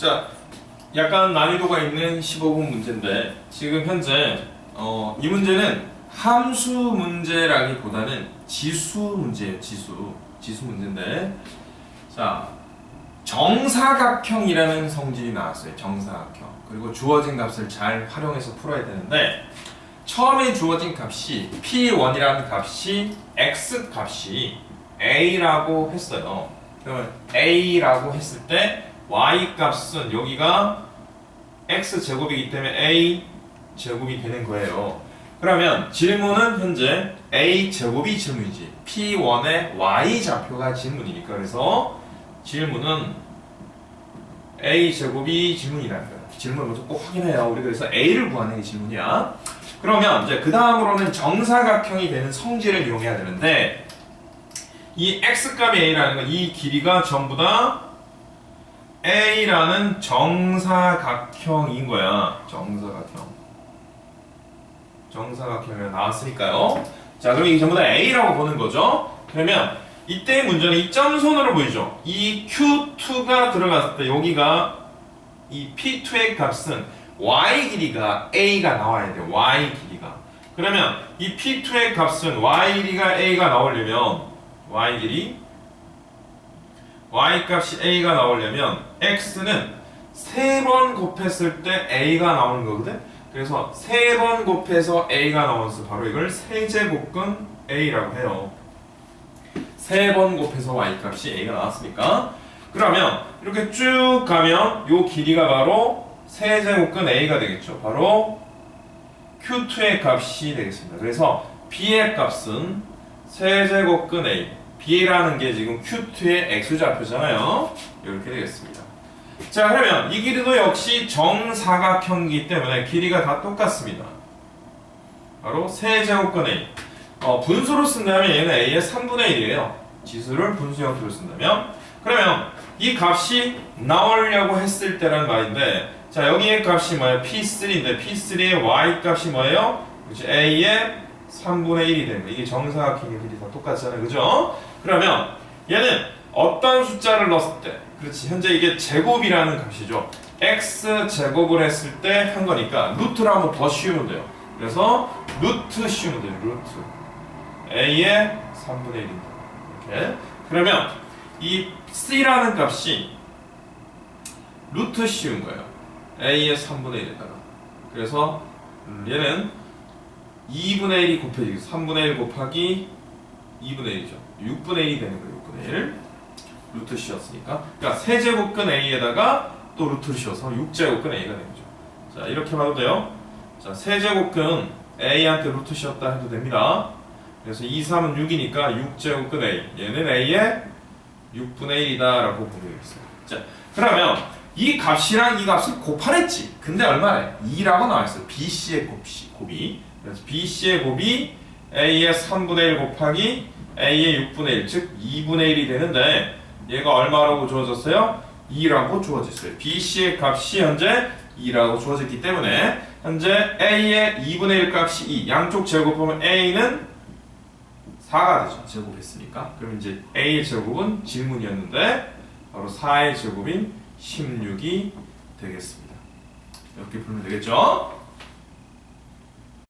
자, 약간 난이도가 있는 15분 문제인데 지금 현재 어, 이 문제는 함수 문제라기보다는 지수 문제예요. 지수. 지수 문제인데 자, 정사각형이라는 성질이 나왔어요. 정사각형. 그리고 주어진 값을 잘 활용해서 풀어야 되는데 처음에 주어진 값이 p1이라는 값이 x 값이 a라고 했어요. 그러면 a라고 했을 때 y 값은 여기가 x 제곱이기 때문에 a 제곱이 되는 거예요. 그러면 질문은 현재 a 제곱이 질문이지 p1의 y 좌표가 질문이니까 그래서 질문은 a 제곱이 질문이라는 거야. 질문을 먼저 꼭 확인해요. 우리 그래서 a를 구하는 게 질문이야. 그러면 이제 그 다음으로는 정사각형이 되는 성질을 이용해야 되는데 이 x 값이 a라는 건 이 길이가 전부 다 a라는 정사각형인 거야. 정사각형. 정사각형이 나왔으니까요. 자, 그럼 이게 전부 다 a라고 보는 거죠. 그러면 이때 문제는 이 점선으로 보이죠. 이 q2가 들어갔을 때 여기가 이 p2의 값은 y 길이가 a가 나와야 돼. y 길이가. 그러면 이 p2의 값은 y 길이가 a가 나오려면 y 길이 y 값이 a가 나오려면 x는 세 번 곱했을 때 a가 나오는 거거든. 그래서 세 번 곱해서 a가 나와서 바로 이걸 세제곱근 a라고 해요. 세 번 곱해서 y 값이 a가 나왔으니까 그러면 이렇게 쭉 가면 요 길이가 바로 세제곱근 a가 되겠죠. 바로 q2의 값이 되겠습니다. 그래서 b의 값은 세제곱근 a b라는 게 지금 q2의 x좌표잖아요. 이렇게 되겠습니다. 자 그러면 이 길이도 역시 정사각형이기 때문에 길이가 다 똑같습니다. 바로 세제곱근 a. 어, 분수로 쓴다면 얘는 a의 3분의 1이에요. 지수를 분수 형태로 쓴다면 그러면 이 값이 나오려고 했을 때란 말인데 자 여기의 값이 뭐예요? P3인데 P3의 y 값이 뭐예요? 그렇지 a의 3분의 1이 되는 거. 이게 정사각형의 길이 다 똑같잖아요. 그죠? 그러면 얘는 어떤 숫자를 넣었을 때 그렇지. 현재 이게 제곱이라는 값이죠. X 제곱을 했을 때 한 거니까 루트를 한번 더 씌우면 돼요. 그래서 루트 씌우면 돼요 루트. A의 3분의 1입니다. 이렇게. 그러면 이 c라는 값이 루트 씌운 거예요. A의 3분의 1에다가. 그래서 음, 얘는 2분의 1이 곱해지고 3분의 1 곱하기 2분의 1이죠. 6분의 1이 되는 거예요 6분의 1 루트 씌웠으니까. 그러니까 세제곱근 a에다가 또 루트를 씌워서 6제곱근 a가 되는 거죠. 자 이렇게 봐도 돼요. 자 세제곱근 a한테 루트 씌웠다 해도 됩니다. 그래서 2, 3은 6이니까 6제곱근 a. 얘는 a의 6분의 1이다 라고 보면 되겠어요. 자 그러면 이 값이랑 이 값을 곱하랬지. 근데 얼마래? 2라고 나와있어요. Bc의 곱이. 그래서 bc의 곱이 a의 3분의 1 곱하기 a의 6분의 1, 즉 2분의 1이 되는데 얘가 얼마라고 주어졌어요? 2라고 주어졌어요. bc의 값이 현재 2라고 주어졌기 때문에 현재 a의 2분의 1 값이 2, 양쪽 제곱하면 a는 4가 되죠. 제곱했으니까. 그럼 이제 a의 제곱은 질문이었는데 바로 4의 제곱인 16이 되겠습니다. 이렇게 풀면 되겠죠?